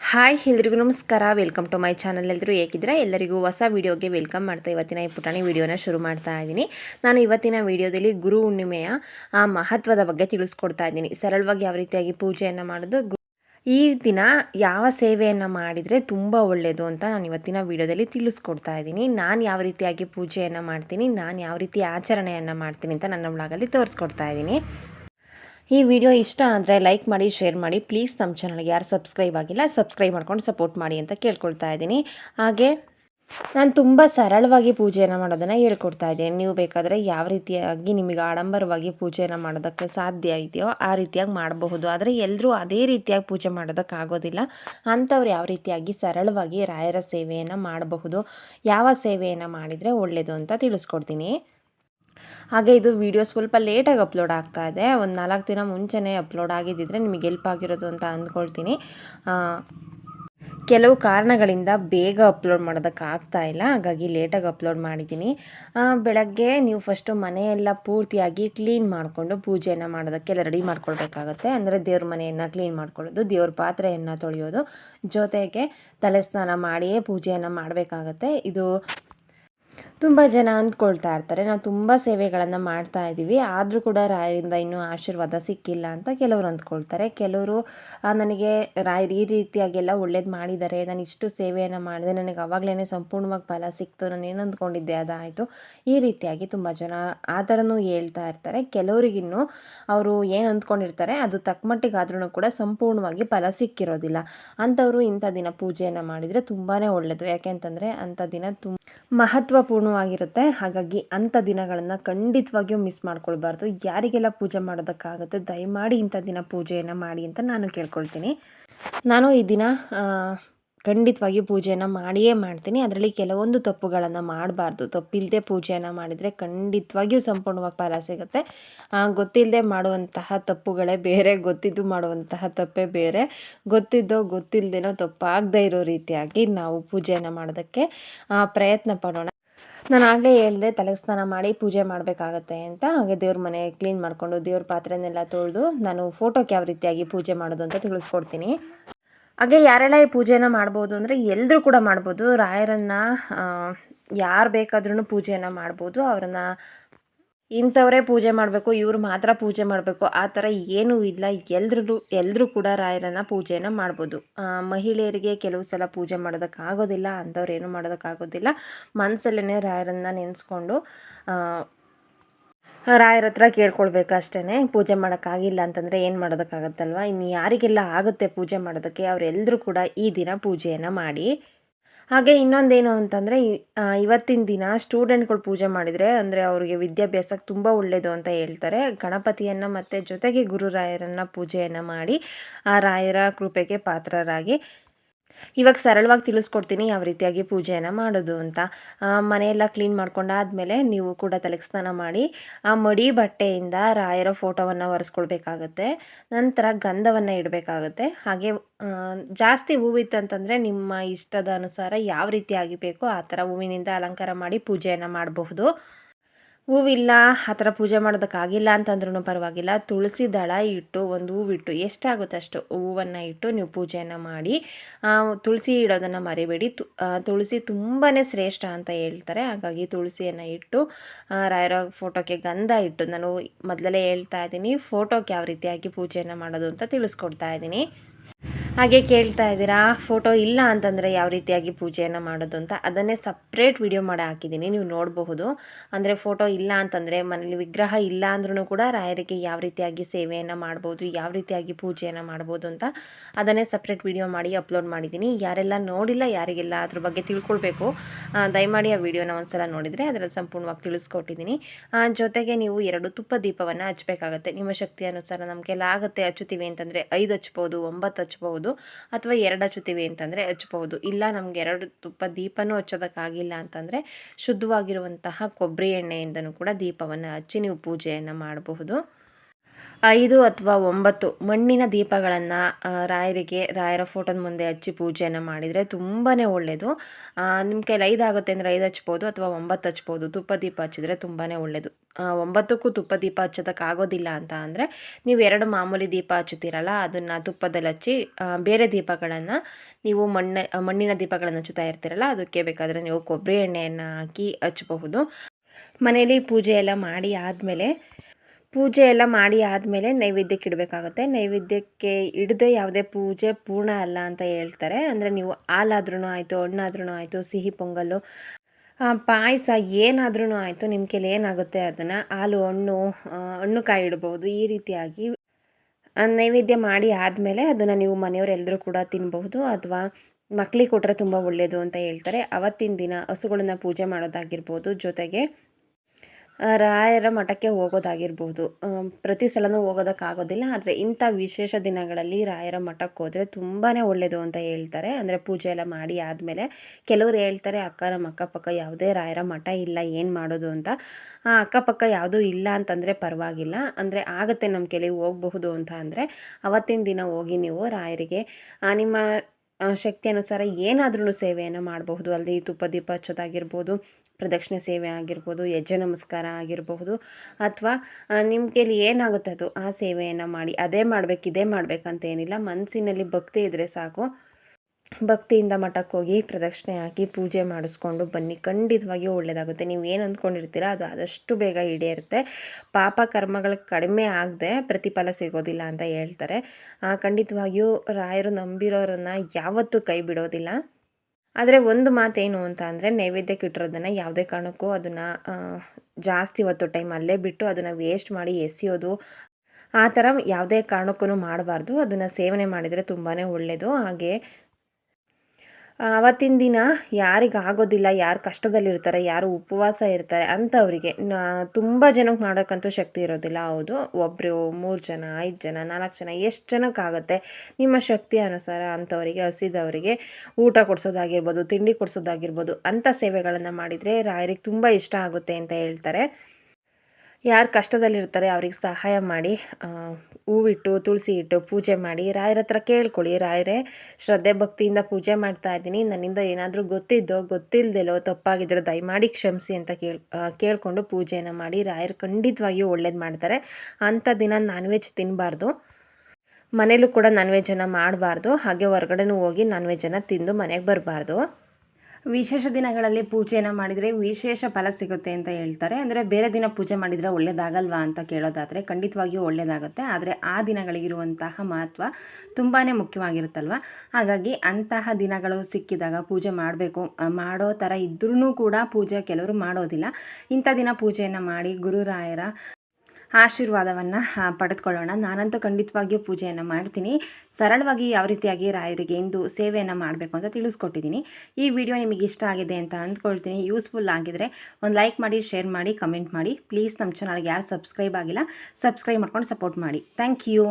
Hi ಎಲ್ರಿಗೂ ನಮಸ್ಕಾರ. Welcome to my channel ಎಲ್ಲರೂ ಏಕಿದ್ರೆ ಎಲ್ಲರಿಗೂ ಹೊಸ ವೀಡಿಯೋಗೆ ವೆಲ್ಕಮ್ ಮಾಡ್ತಾ ಇವತ್ತಿನ ಈ ಪುಟಾಣಿ ವಿಡಿಯೋನ ಶುರು ಮಾಡ್ತಾ ಇದ್ದೀನಿ. ನಾನು ಇವತ್ತಿನ ವೀಡಿಯೋದಲ್ಲಿ ಗುರು ಹುಣ್ಣಿಮೆಯ, ಆ, ಮಹತ್ವದ ಬಗ್ಗೆ ತಿಳಿಸ್ಕೊಡ್ತಾ ಇದ್ದೀನಿ. ಸರಳವಾಗಿ ಯಾವ ರೀತಿಯಾಗಿ ಪೂಜೆಯನ್ನು ಮಾಡೋದು? ಈ ದಿನ ಯಾವ ಸೇವೆಯನ್ನು ಮಾಡಿದರೆ ತುಂಬ ಒಳ್ಳೆಯದು ಅಂತ ನಾನು ಇವತ್ತಿನ ವಿಡಿಯೋದಲ್ಲಿ ತಿಳಿಸ್ಕೊಡ್ತಾ ಇದ್ದೀನಿ. ನಾನು ಯಾವ ರೀತಿಯಾಗಿ ಪೂಜೆಯನ್ನು ಮಾಡ್ತೀನಿ, ನಾನು ಯಾವ ರೀತಿ ಆಚರಣೆಯನ್ನು ಮಾಡ್ತೀನಿ ಅಂತ ನನ್ನ ಒಳಗಲ್ಲಿ ತೋರಿಸ್ಕೊಡ್ತಾ ಇದ್ದೀನಿ. ಈ ವಿಡಿಯೋ ಇಷ್ಟ ಅಂದರೆ ಲೈಕ್ ಮಾಡಿ, ಶೇರ್ ಮಾಡಿ. ಪ್ಲೀಸ್ ನಮ್ಮ ಚಾನಲ್ಗೆ ಯಾರು ಸಬ್ಸ್ಕ್ರೈಬ್ ಆಗಿಲ್ಲ, ಸಬ್ಸ್ಕ್ರೈಬ್ ಮಾಡ್ಕೊಂಡು ಸಪೋರ್ಟ್ ಮಾಡಿ ಅಂತ ಕೇಳ್ಕೊಳ್ತಾ ಇದ್ದೀನಿ. ಹಾಗೆ ನಾನು ತುಂಬ ಸರಳವಾಗಿ ಪೂಜೆಯನ್ನು ಮಾಡೋದನ್ನು ಹೇಳ್ಕೊಡ್ತಾ ಇದ್ದೀನಿ. ನೀವು ಬೇಕಾದರೆ ಯಾವ ರೀತಿಯಾಗಿ ನಿಮಗೆ ಆಡಂಬರವಾಗಿ ಪೂಜೆಯನ್ನು ಮಾಡೋದಕ್ಕೆ ಸಾಧ್ಯ ಇದೆಯೋ ಆ ರೀತಿಯಾಗಿ ಮಾಡಬಹುದು. ಆದರೆ ಎಲ್ಲರೂ ಅದೇ ರೀತಿಯಾಗಿ ಪೂಜೆ ಮಾಡೋದಕ್ಕಾಗೋದಿಲ್ಲ. ಅಂಥವ್ರು ಯಾವ ರೀತಿಯಾಗಿ ಸರಳವಾಗಿ ರಾಯರ ಸೇವೆಯನ್ನು ಮಾಡಬಹುದು, ಯಾವ ಸೇವೆಯನ್ನು ಮಾಡಿದರೆ ಒಳ್ಳೆಯದು ಅಂತ ತಿಳಿಸ್ಕೊಡ್ತೀನಿ. ಹಾಗೆ ಇದು ವಿಡಿಯೋ ಸ್ವಲ್ಪ ಲೇಟಾಗಿ ಅಪ್ಲೋಡ್ ಆಗ್ತಾ ಇದೆ. ಒಂದು ನಾಲ್ಕು ದಿನ ಮುಂಚೆನೇ ಅಪ್ಲೋಡ್ ಆಗಿದ್ದಿದ್ರೆ ನಿಮಗೆ ಹೆಲ್ಪ್ ಆಗಿರೋದು ಅಂತ ಅಂದ್ಕೊಳ್ತೀನಿ. ಕೆಲವು ಕಾರಣಗಳಿಂದ ಬೇಗ ಅಪ್ಲೋಡ್ ಮಾಡೋದಕ್ಕೆ ಆಗ್ತಾ ಇಲ್ಲ. ಹಾಗಾಗಿ ಲೇಟಾಗಿ ಅಪ್ಲೋಡ್ ಮಾಡಿದ್ದೀನಿ. ಬೆಳಗ್ಗೆ ನೀವು ಫಸ್ಟು ಮನೆಯೆಲ್ಲ ಪೂರ್ತಿಯಾಗಿ ಕ್ಲೀನ್ ಮಾಡಿಕೊಂಡು ಪೂಜೆಯನ್ನು ಮಾಡೋದಕ್ಕೆಲ್ಲ ರೆಡಿ ಮಾಡ್ಕೊಳ್ಬೇಕಾಗತ್ತೆ. ಅಂದರೆ ದೇವ್ರ ಮನೆಯನ್ನು ಕ್ಲೀನ್ ಮಾಡ್ಕೊಳ್ಳೋದು, ದೇವ್ರ ಪಾತ್ರೆಯನ್ನು ತೊಳೆಯೋದು, ಜೊತೆಗೆ ತಲೆ ಸ್ನಾನ ಮಾಡಿಯೇ ಪೂಜೆಯನ್ನು ಮಾಡಬೇಕಾಗತ್ತೆ. ಇದು ತುಂಬ ಜನ ಅಂದ್ಕೊಳ್ತಾ ಇರ್ತಾರೆ. ನಾವು ತುಂಬ ಸೇವೆಗಳನ್ನು ಮಾಡ್ತಾ ಇದ್ದೀವಿ ಆದರೂ ಕೂಡ ರಾಯರಿಂದ ಇನ್ನೂ ಆಶೀರ್ವಾದ ಸಿಕ್ಕಿಲ್ಲ ಅಂತ ಕೆಲವರು ಅಂದ್ಕೊಳ್ತಾರೆ. ಕೆಲವರು ನನಗೆ ರಾಯರು ಈ ರೀತಿಯಾಗೆಲ್ಲ ಒಳ್ಳೇದು ಮಾಡಿದ್ದಾರೆ. ನಾನು ಇಷ್ಟು ಸೇವೆಯನ್ನು ಮಾಡಿದೆ. ನನಗೆ ಅವಾಗಲೇ ಸಂಪೂರ್ಣವಾಗಿ ಫಲ ಸಿಕ್ತು. ನಾನು ಏನು ಅಂದ್ಕೊಂಡಿದ್ದೆ ಅದಾಯಿತು. ಈ ರೀತಿಯಾಗಿ ತುಂಬ ಜನ ಆ ಥರನೂ ಹೇಳ್ತಾ ಇರ್ತಾರೆ. ಕೆಲವರಿಗಿನ್ನೂ ಅವರು ಏನು ಅಂದ್ಕೊಂಡಿರ್ತಾರೆ, ಅದು ತಕ್ಕಮಟ್ಟಿಗಾದ್ರೂ ಕೂಡ ಸಂಪೂರ್ಣವಾಗಿ ಫಲ ಸಿಕ್ಕಿರೋದಿಲ್ಲ. ಅಂಥವರು ಇಂಥ ದಿನ ಪೂಜೆಯನ್ನು ಮಾಡಿದರೆ ತುಂಬಾ ಒಳ್ಳೆಯದು ಯಾಕೆಂತಂದರೆ ಅಂಥ ದಿನ ತುಂಬ ಮಹತ್ವಪೂರ್ಣವಾಗಿರುತ್ತೆ. ಹಾಗಾಗಿ ಅಂಥ ದಿನಗಳನ್ನು ಖಂಡಿತವಾಗಿಯೂ ಮಿಸ್ ಮಾಡ್ಕೊಳ್ಬಾರ್ದು. ಯಾರಿಗೆಲ್ಲ ಪೂಜೆ ಮಾಡೋದಕ್ಕಾಗುತ್ತೆ, ದಯಮಾಡಿ ಇಂಥ ದಿನ ಪೂಜೆಯನ್ನು ಮಾಡಿ ಅಂತ ನಾನು ಕೇಳ್ಕೊಳ್ತೀನಿ. ನಾನು ಈ ದಿನ ಖಂಡಿತವಾಗಿಯೂ ಪೂಜೆಯನ್ನು ಮಾಡಿಯೇ ಮಾಡ್ತೀನಿ. ಅದರಲ್ಲಿ ಕೆಲವೊಂದು ತಪ್ಪುಗಳನ್ನು ಮಾಡಬಾರ್ದು. ತಪ್ಪಿಲ್ಲದೆ ಪೂಜೆಯನ್ನು ಮಾಡಿದರೆ ಖಂಡಿತವಾಗಿಯೂ ಸಂಪೂರ್ಣವಾಗಿ ಫಲ ಸಿಗುತ್ತೆ. ಗೊತ್ತಿಲ್ಲದೆ ಮಾಡುವಂತಹ ತಪ್ಪುಗಳೇ ಬೇರೆ, ಗೊತ್ತಿದ್ದು ಮಾಡುವಂತಹ ತಪ್ಪೇ ಬೇರೆ. ಗೊತ್ತಿದ್ದೋ ಗೊತ್ತಿಲ್ಲದೇನೋ ತಪ್ಪಾಗದೇ ಇರೋ ರೀತಿಯಾಗಿ ನಾವು ಪೂಜೆಯನ್ನು ಮಾಡೋದಕ್ಕೆ ಪ್ರಯತ್ನ ಪಡೋಣ. ನಾನು ಆಗಲೇ ಹೇಳಿದೆ, ತಲೆಗೆ ಸ್ನಾನ ಮಾಡಿ ಪೂಜೆ ಮಾಡಬೇಕಾಗತ್ತೆ ಅಂತ. ಹಾಗೆ ದೇವ್ರ ಮನೆ ಕ್ಲೀನ್ ಮಾಡಿಕೊಂಡು ದೇವ್ರ ಪಾತ್ರೆನೆಲ್ಲ ತೊಳೆದು ನಾನು ಫೋಟೋಕ್ಕೆ ಯಾವ ರೀತಿಯಾಗಿ ಪೂಜೆ ಮಾಡೋದು ಅಂತ ತಿಳಿಸ್ಕೊಡ್ತೀನಿ. ಹಾಗೆ ಯಾರೆಲ್ಲ ಈ ಪೂಜೆನ ಮಾಡ್ಬೋದು ಅಂದರೆ ಎಲ್ಲರೂ ಕೂಡ ಮಾಡ್ಬೋದು. ರಾಯರನ್ನು ಯಾರು ಬೇಕಾದ್ರೂ ಪೂಜೆಯನ್ನು ಮಾಡ್ಬೋದು. ಅವರನ್ನು ಇಂಥವರೇ ಪೂಜೆ ಮಾಡಬೇಕು, ಇವರು ಮಾತ್ರ ಪೂಜೆ ಮಾಡಬೇಕು. ಆ ಥರ ಏನೂ ಇಲ್ಲ. ಎಲ್ಲರೂ ಎಲ್ಲರೂ ಕೂಡ ರಾಯರನ್ನು ಪೂಜೆಯನ್ನು ಮಾಡ್ಬೋದು. ಮಹಿಳೆಯರಿಗೆ ಕೆಲವು ಸಲ ಪೂಜೆ ಮಾಡೋದಕ್ಕಾಗೋದಿಲ್ಲ, ಅಂಥವ್ರು ಏನು ಮಾಡೋದಕ್ಕಾಗೋದಿಲ್ಲ. ಮನಸ್ಸಲ್ಲೇ ರಾಯರನ್ನು ನೆನೆಸ್ಕೊಂಡು ರಾಯರ ಹತ್ರ ಕೇಳ್ಕೊಳ್ಬೇಕು ಅಷ್ಟೇ ಪೂಜೆ ಮಾಡೋಕ್ಕಾಗಿಲ್ಲ ಅಂತಂದರೆ ಏನು ಮಾಡೋದಕ್ಕಾಗತ್ತಲ್ವ? ಇನ್ನು ಯಾರಿಗೆಲ್ಲ ಆಗುತ್ತೆ ಪೂಜೆ ಮಾಡೋದಕ್ಕೆ ಅವರೆಲ್ಲರೂ ಕೂಡ ಈ ದಿನ ಪೂಜೆಯನ್ನು ಮಾಡಿ. ಹಾಗೆ ಇನ್ನೊಂದೇನು ಅಂತಂದರೆ ಇವತ್ತಿನ ದಿನ ಸ್ಟೂಡೆಂಟ್ಗಳು ಪೂಜೆ ಮಾಡಿದರೆ ಅಂದರೆ ಅವರಿಗೆ ವಿದ್ಯಾಭ್ಯಾಸಕ್ಕೆ ತುಂಬ ಒಳ್ಳೆಯದು ಅಂತ ಹೇಳ್ತಾರೆ. ಗಣಪತಿಯನ್ನು ಮತ್ತು ಜೊತೆಗೆ ಗುರುರಾಯರನ್ನು ಪೂಜೆಯನ್ನು ಮಾಡಿ ಆ ರಾಯರ ಕೃಪೆಗೆ ಪಾತ್ರರಾಗಿ ಇವಾಗ ಸರಳವಾಗಿ ತಿಳಿಸ್ಕೊಡ್ತೀನಿ ಯಾವ ರೀತಿಯಾಗಿ ಪೂಜೆಯನ್ನು ಮಾಡೋದು ಅಂತ. ಮನೆಯೆಲ್ಲ ಕ್ಲೀನ್ ಮಾಡ್ಕೊಂಡಾದ್ಮೇಲೆ ನೀವು ಕೂಡ ತಲೆಗೆ ಸ್ನಾನ ಮಾಡಿ, ಆ ಮಡಿ ಬಟ್ಟೆಯಿಂದ ರಾಯರ ಫೋಟೋವನ್ನು ಒರೆಸ್ಕೊಳ್ಬೇಕಾಗತ್ತೆ. ನಂತರ ಗಂಧವನ್ನು ಇಡಬೇಕಾಗತ್ತೆ. ಹಾಗೆ ಜಾಸ್ತಿ ಜಾಸ್ತಿ ಹೂವಿತ್ತಂತಂದರೆ ನಿಮ್ಮ ಇಷ್ಟದ ಅನುಸಾರ ಯಾವ ರೀತಿಯಾಗಿ ಬೇಕೋ ಆ ಥರ ಹೂವಿನಿಂದ ಅಲಂಕಾರ ಮಾಡಿ ಪೂಜೆಯನ್ನು ಮಾಡಬಹುದು. ಹೂವಿಲ್ಲ, ಆ ಥರ ಪೂಜೆ ಮಾಡೋದಕ್ಕಾಗಿಲ್ಲ ಅಂತಂದ್ರೂ ಪರವಾಗಿಲ್ಲ. ತುಳಸಿ ದಳ ಇಟ್ಟು, ಒಂದು ಹೂವಿಟ್ಟು ಎಷ್ಟಾಗುತ್ತೆ ಅಷ್ಟು ಹೂವನ್ನು ಇಟ್ಟು ನೀವು ಪೂಜೆಯನ್ನು ಮಾಡಿ. ತುಳಸಿ ಇಡೋದನ್ನು ಮರಿಬೇಡಿ. ತುಳಸಿ ತುಂಬಾ ಶ್ರೇಷ್ಠ ಅಂತ ಹೇಳ್ತಾರೆ. ಹಾಗಾಗಿ ತುಳಸಿಯನ್ನು ಇಟ್ಟು ರಾಯರ ಫೋಟೋಕ್ಕೆ ಗಂಧ ಇಟ್ಟು, ನಾನು ಮೊದಲೇ ಹೇಳ್ತಾ ಇದ್ದೀನಿ, ಫೋಟೋಕ್ಕೆ ಯಾವ ರೀತಿಯಾಗಿ ಪೂಜೆಯನ್ನು ಮಾಡೋದು ಅಂತ ತಿಳಿಸ್ಕೊಡ್ತಾ ಇದ್ದೀನಿ. ಹಾಗೆ ಕೇಳ್ತಾ ಇದ್ದೀರಾ ಫೋಟೋ ಇಲ್ಲ ಅಂತಂದರೆ ಯಾವ ರೀತಿಯಾಗಿ ಪೂಜೆಯನ್ನು ಮಾಡೋದು ಅಂತ ಅದನ್ನೇ ಸಪ್ರೇಟ್ ವಿಡಿಯೋ ಮಾಡಿ ಹಾಕಿದ್ದೀನಿ, ನೀವು ನೋಡಬಹುದು. ಅಂದರೆ ಫೋಟೋ ಇಲ್ಲ ಅಂತಂದರೆ ಮನೇಲಿ ವಿಗ್ರಹ ಇಲ್ಲ ಅಂದ್ರೂ ಕೂಡ ರಾಯರಿಗೆ ಯಾವ ರೀತಿಯಾಗಿ ಸೇವೆಯನ್ನು ಮಾಡ್ಬೋದು, ಯಾವ ರೀತಿಯಾಗಿ ಪೂಜೆಯನ್ನು ಮಾಡ್ಬೋದು ಅಂತ ಅದನ್ನೇ ಸಪ್ರೇಟ್ ವಿಡಿಯೋ ಮಾಡಿ ಅಪ್ಲೋಡ್ ಮಾಡಿದ್ದೀನಿ. ಯಾರೆಲ್ಲ ನೋಡಿಲ್ಲ, ಯಾರಿಗೆಲ್ಲ ಅದ್ರ ಬಗ್ಗೆ ತಿಳ್ಕೊಳ್ಬೇಕು ದಯಮಾಡಿ ಆ ವಿಡಿಯೋನ ಒಂದ್ಸಲ ನೋಡಿದರೆ ಅದರಲ್ಲಿ ಸಂಪೂರ್ಣವಾಗಿ ತಿಳಿಸ್ಕೊಟ್ಟಿದ್ದೀನಿ. ಜೊತೆಗೆ ನೀವು ಎರಡು ತುಪ್ಪ ದೀಪವನ್ನು ಹಚ್ಚಬೇಕಾಗತ್ತೆ ನಿಮ್ಮ ಶಕ್ತಿ ಅನುಸಾರ ನಮಗೆಲ್ಲ ಆಗುತ್ತೆ. ಹಚ್ಚುತ್ತೀವಿ ಅಂತಂದರೆ ಐದು ಹಚ್ಬೋದು, ಒಂಬತ್ತು ಹಚ್ಬೋದು ಅಥವಾ ಎರಡು ಹಚ್ಚುತ್ತೀವಿ ಅಂತಂದರೆ ಹಚ್ಬೋದು ಇಲ್ಲ ನಮ್ಗೆ ಎರಡು ತುಪ್ಪ ದೀಪನೂ ಹಚ್ಚೋದಕ್ಕಾಗಿಲ್ಲ ಅಂತಂದರೆ ಶುದ್ಧವಾಗಿರುವಂತಹ ಕೊಬ್ಬರಿ ಎಣ್ಣೆಯಿಂದನೂ ಕೂಡ ದೀಪವನ್ನು ಹಚ್ಚಿ ನೀವು ಪೂಜೆಯನ್ನು ಮಾಡಬಹುದು. ಐದು ಅಥವಾ ಒಂಬತ್ತು ಮಣ್ಣಿನ ದೀಪಗಳನ್ನು ರಾಯರಿಗೆ, ರಾಯರ ಫೋಟೋದ ಮುಂದೆ ಹಚ್ಚಿ ಪೂಜೆಯನ್ನು ಮಾಡಿದರೆ ತುಂಬಾ ಒಳ್ಳೆಯದು ನಿಮ್ಮ ಕೈಲಿ ಐದು ಆಗುತ್ತೆ ಅಂದರೆ ಐದು ಹಚ್ಬೋದು ಅಥವಾ ಒಂಬತ್ತು ಹಚ್ಬೋದು. ತುಪ್ಪ ದೀಪ ಹಚ್ಚಿದ್ರೆ ತುಂಬಾ ಒಳ್ಳೆಯದು ಒಂಬತ್ತಕ್ಕೂ ತುಪ್ಪ ದೀಪ ಹಚ್ಚೋದಕ್ಕಾಗೋದಿಲ್ಲ ಅಂತ ಅಂದರೆ ನೀವು ಎರಡು ಮಾಮೂಲಿ ದೀಪ ಹಚ್ಚುತ್ತೀರಲ್ಲ, ಅದನ್ನು ತುಪ್ಪದಲ್ಲಿ ಹಚ್ಚಿ ಬೇರೆ ದೀಪಗಳನ್ನು ನೀವು ಮಣ್ಣ ಮಣ್ಣಿನ ದೀಪಗಳನ್ನು ಹಚ್ಚುತ್ತಾ ಇರ್ತೀರಲ್ಲ, ಅದಕ್ಕೆ ಬೇಕಾದರೆ ನೀವು ಕೊಬ್ಬರಿ ಎಣ್ಣೆಯನ್ನು ಹಾಕಿ ಹಚ್ಚಬಹುದು. ಮನೆಯಲ್ಲಿ ಪೂಜೆ ಎಲ್ಲ ಮಾಡಿ ಆದಮೇಲೆ ಪೂಜೆ ಎಲ್ಲ ಮಾಡಿ ಆದಮೇಲೆ ನೈವೇದ್ಯಕ್ಕೆ ಇಡಬೇಕಾಗುತ್ತೆ. ನೈವೇದ್ಯಕ್ಕೆ ಇಡದೆ ಯಾವುದೇ ಪೂಜೆ ಪೂರ್ಣ ಅಲ್ಲ ಅಂತ ಹೇಳ್ತಾರೆ. ಅಂದರೆ ನೀವು ಹಾಲಾದ್ರೂ ಆಯಿತು ಹಣ್ಣಾದ್ರೂ ಆಯಿತು, ಸಿಹಿ ಪೊಂಗಲ್ಲು ಪಾಯಸ ಏನಾದ್ರೂ ಆಯಿತು, ನಿಮ್ಮ ಕೈಲಿ ಏನಾಗುತ್ತೆ ಅದನ್ನು ಹಾಲು, ಹಣ್ಣು ಹಣ್ಣು ಕಾಯಿ ಇಡ್ಬೋದು. ಈ ರೀತಿಯಾಗಿ ನೈವೇದ್ಯ ಮಾಡಿ ಆದಮೇಲೆ ಅದನ್ನು ನೀವು ಮನೆಯವರೆಲ್ಲರೂ ಕೂಡ ತಿನ್ನಬಹುದು ಅಥವಾ ಮಕ್ಕಳಿಗೆ ಕೊಟ್ಟರೆ ತುಂಬ ಒಳ್ಳೆಯದು ಅಂತ ಹೇಳ್ತಾರೆ. ಅವತ್ತಿನ ದಿನ ಹಸುಗಳನ್ನು ಪೂಜೆ ಮಾಡೋದಾಗಿರ್ಬೋದು. ಜೊತೆಗೆ ರಾಯರ ಮಠಕ್ಕೆ ಹೋಗೋದಾಗಿರ್ಬೋದು. ಪ್ರತಿ ಸಲನೂ ಹೋಗೋದಕ್ಕಾಗೋದಿಲ್ಲ. ಆದರೆ ಇಂಥ ವಿಶೇಷ ದಿನಗಳಲ್ಲಿ ರಾಯರ ಮಠಕ್ಕೆ ಹೋದರೆ ತುಂಬಾ ಒಳ್ಳೆಯದು ಅಂತ ಹೇಳ್ತಾರೆ. ಅಂದರೆ ಪೂಜೆ ಎಲ್ಲ ಮಾಡಿ ಆದಮೇಲೆ ಕೆಲವರು ಹೇಳ್ತಾರೆ, ಅಕ್ಕ, ನಮ್ಮ ಅಕ್ಕಪಕ್ಕ ಯಾವುದೇ ರಾಯರ ಮಠ ಇಲ್ಲ, ಏನು ಮಾಡೋದು ಅಂತ. ಆ ಅಕ್ಕಪಕ್ಕ ಯಾವುದೂ ಇಲ್ಲ ಅಂತಂದರೆ ಪರವಾಗಿಲ್ಲ. ಅಂದರೆ ಆಗುತ್ತೆ ನಮ್ಮ ಕೈಲಿ ಹೋಗಬಹುದು ಅಂತ ಅಂದರೆ ಅವತ್ತಿನ ದಿನ ಹೋಗಿ ನೀವು ರಾಯರಿಗೆ ನಿಮ್ಮ ಶಕ್ತಿ ಅನುಸಾರ ಏನಾದ್ರೂ ಸೇವೆಯನ್ನು ಮಾಡಬಹುದು. ಅಲ್ಲಿ ತುಪ್ಪ ದೀಪ ಹಚ್ಚೋದಾಗಿರ್ಬೋದು ಪ್ರದಕ್ಷಿಣೆ ಸೇವೆ ಆಗಿರ್ಬೋದು ಹೆಜ್ಜೆ ನಮಸ್ಕಾರ ಆಗಿರಬಹುದು ಅಥವಾ ನಿಮ್ಮ ಕೈಲಿ ಏನಾಗುತ್ತೆ ಅದು? ಆ ಸೇವೆಯನ್ನು ಮಾಡಿ, ಅದೇ ಮಾಡಬೇಕು, ಇದೇ ಮಾಡಬೇಕಂತ ಏನಿಲ್ಲ. ಮನಸ್ಸಿನಲ್ಲಿ ಭಕ್ತಿ ಇದ್ದರೆ ಸಾಕು. ಭಕ್ತಿಯಿಂದ ಮಠಕ್ಕೆ ಹೋಗಿ ಪ್ರದಕ್ಷಿಣೆ ಹಾಕಿ ಪೂಜೆ ಮಾಡಿಸ್ಕೊಂಡು ಬನ್ನಿ. ಖಂಡಿತವಾಗಿಯೂ ಒಳ್ಳೆಯದಾಗುತ್ತೆ ನೀವು ಏನು ಅಂದ್ಕೊಂಡಿರ್ತೀರ ಅದು ಆದಷ್ಟು ಬೇಗ ಈಡೇರುತ್ತೆ. ಪಾಪ ಕರ್ಮಗಳು ಕಡಿಮೆ ಆಗದೆ ಪ್ರತಿಫಲ ಸಿಗೋದಿಲ್ಲ ಅಂತ ಹೇಳ್ತಾರೆ. ಖಂಡಿತವಾಗಿಯೂ ರಾಯರು ನಂಬಿರೋರನ್ನು ಯಾವತ್ತೂ ಕೈ ಬಿಡೋದಿಲ್ಲ. ಆದರೆ ಒಂದು ಮಾತೇನು ಅಂತ ಅಂದರೆ ನೈವೇದ್ಯಕ್ಕೆ ಇಟ್ಟಿರೋದನ್ನು ಯಾವುದೇ ಕಾರಣಕ್ಕೂ ಅದನ್ನು ಜಾಸ್ತಿ ಹೊತ್ತು ಟೈಮ್ ಅಲ್ಲೇ ಬಿಟ್ಟು ಅದನ್ನು ವೇಸ್ಟ್ ಮಾಡಿ ಎಸೆಯೋದು, ಆ ಥರ ಯಾವುದೇ ಕಾರಣಕ್ಕೂ ಮಾಡಬಾರ್ದು. ಅದನ್ನು ಸೇವನೆ ಮಾಡಿದರೆ ತುಂಬಾ ಒಳ್ಳೆಯದು ಹಾಗೆ ಆ, ಅವತ್ತಿನ ದಿನ ಯಾರಿಗೆ ಆಗೋದಿಲ್ಲ ಯಾರು ಕಷ್ಟದಲ್ಲಿರ್ತಾರೆ ಯಾರು ಉಪವಾಸ ಇರ್ತಾರೆ ಅಂಥವರಿಗೆ ತುಂಬ ಜನಕ್ಕೆ ಮಾಡೋಕ್ಕಂತೂ ಶಕ್ತಿ ಇರೋದಿಲ್ಲ. ಹೌದು ಒಬ್ಬರು ಮೂರು ಜನ ಐದು ಜನ ನಾಲ್ಕು ಜನ ಎಷ್ಟು ಜನಕ್ಕಾಗುತ್ತೆ? ನಿಮ್ಮ ಶಕ್ತಿ ಅನುಸಾರ ಅಂಥವರಿಗೆ ಹಸಿದವರಿಗೆ ಊಟ ಕೊಡಿಸೋದಾಗಿರ್ಬೋದು ತಿಂಡಿ ಕೊಡಿಸೋದಾಗಿರ್ಬೋದು ಅಂಥ ಸೇವೆಗಳನ್ನು ಮಾಡಿದರೆ ರಾಯರಿಗೆ ತುಂಬ ಇಷ್ಟ ಆಗುತ್ತೆ ಅಂತ ಹೇಳ್ತಾರೆ. ಯಾರು ಕಷ್ಟದಲ್ಲಿರ್ತಾರೆ ಅವ್ರಿಗೆ ಸಹಾಯ ಮಾಡಿ ಹೂವಿಟ್ಟು, ತುಳಸಿ ಇಟ್ಟು ಪೂಜೆ ಮಾಡಿ, ರಾಯರ ಹತ್ರ ಕೇಳ್ಕೊಳ್ಳಿ. ರಾಯರೇ, ಶ್ರದ್ಧೆ ಭಕ್ತಿಯಿಂದ ಪೂಜೆ ಮಾಡ್ತಾ ಇದ್ದೀನಿ. ನನ್ನಿಂದ ಏನಾದರೂ ಗೊತ್ತಿದ್ದೋ ಗೊತ್ತಿಲ್ಲದೆಲೋ ತಪ್ಪಾಗಿದ್ದರೆ ದಯಮಾಡಿ ಕ್ಷಮಿಸಿ ಅಂತ ಕೇಳ್ ಕೇಳಿಕೊಂಡು ಪೂಜೆಯನ್ನು ಮಾಡಿ ರಾಯರು ಖಂಡಿತವಾಗಿಯೂ ಒಳ್ಳೇದು ಮಾಡ್ತಾರೆ. ಅಂಥ ದಿನ ನಾನ್ ವೆಜ್ ತಿನ್ನಬಾರ್ದು ಮನೇಲೂ ಕೂಡ ನಾನ್ ವೆಜ್ಜನ್ನು ಮಾಡಬಾರ್ದು. ಹಾಗೆ ಹೊರಗಡೆನೂ ಹೋಗಿ ನಾನ್ ವೆಜ್ಜನ್ನು ತಿಂದು ಮನೆಗೆ ಬರಬಾರ್ದು. ವಿಶೇಷ ದಿನಗಳಲ್ಲಿ ಪೂಜೆಯನ್ನು ಮಾಡಿದರೆ ವಿಶೇಷ ಫಲ ಸಿಗುತ್ತೆ ಅಂತ ಹೇಳ್ತಾರೆ. ಅಂದರೆ ಬೇರೆ ದಿನ ಪೂಜೆ ಮಾಡಿದರೆ ಒಳ್ಳೇದಾಗಲ್ವಾ ಅಂತ ಕೇಳೋದಾದರೆ ಖಂಡಿತವಾಗಿಯೂ ಒಳ್ಳೆಯದಾಗುತ್ತೆ ಆದರೆ ಆ ದಿನಗಳಿಗಿರುವಂತಹ ಮಹತ್ವ ತುಂಬಾ ಮುಖ್ಯವಾಗಿರುತ್ತಲ್ವ? ಹಾಗಾಗಿ ಅಂತಹ ದಿನಗಳು ಸಿಕ್ಕಿದಾಗ ಪೂಜೆ ಮಾಡಬೇಕು. ಮಾಡೋ ಥರ ಇದ್ರೂ ಕೂಡ ಪೂಜೆ ಕೆಲವರು ಮಾಡೋದಿಲ್ಲ. ಇಂಥ ದಿನ ಪೂಜೆಯನ್ನು ಮಾಡಿ ಗುರುರಾಯರ ಆಶೀರ್ವಾದವನ್ನು ಪಡೆದುಕೊಳ್ಳೋಣ. ನಾನಂತೂ ಖಂಡಿತವಾಗಿಯೂ ಪೂಜೆಯನ್ನು ಮಾಡ್ತೀನಿ. ಸರಳವಾಗಿ ಯಾವ ರೀತಿಯಾಗಿ ರಾಯರಿಗೆ ಇಂದು ಸೇವೆಯನ್ನು ಮಾಡಬೇಕು ಅಂತ ತಿಳಿಸ್ಕೊಟ್ಟಿದ್ದೀನಿ. ಈ ವಿಡಿಯೋ ನಿಮಗೆ ಇಷ್ಟ ಆಗಿದೆ ಅಂತ ಅಂದ್ಕೊಳ್ತೀನಿ. ಯೂಸ್ಫುಲ್ ಆಗಿದ್ರೆ ಒಂದು ಲೈಕ್ ಮಾಡಿ, ಶೇರ್ ಮಾಡಿ, ಕಮೆಂಟ್ ಮಾಡಿ. ಪ್ಲೀಸ್ ನಮ್ಮ ಚಾನಲ್ಗೆ ಯಾರು ಸಬ್ಸ್ಕ್ರೈಬ್ ಆಗಿಲ್ಲ, ಸಬ್ಸ್ಕ್ರೈಬ್ ಮಾಡ್ಕೊಂಡು ಸಪೋರ್ಟ್ ಮಾಡಿ. Thank you.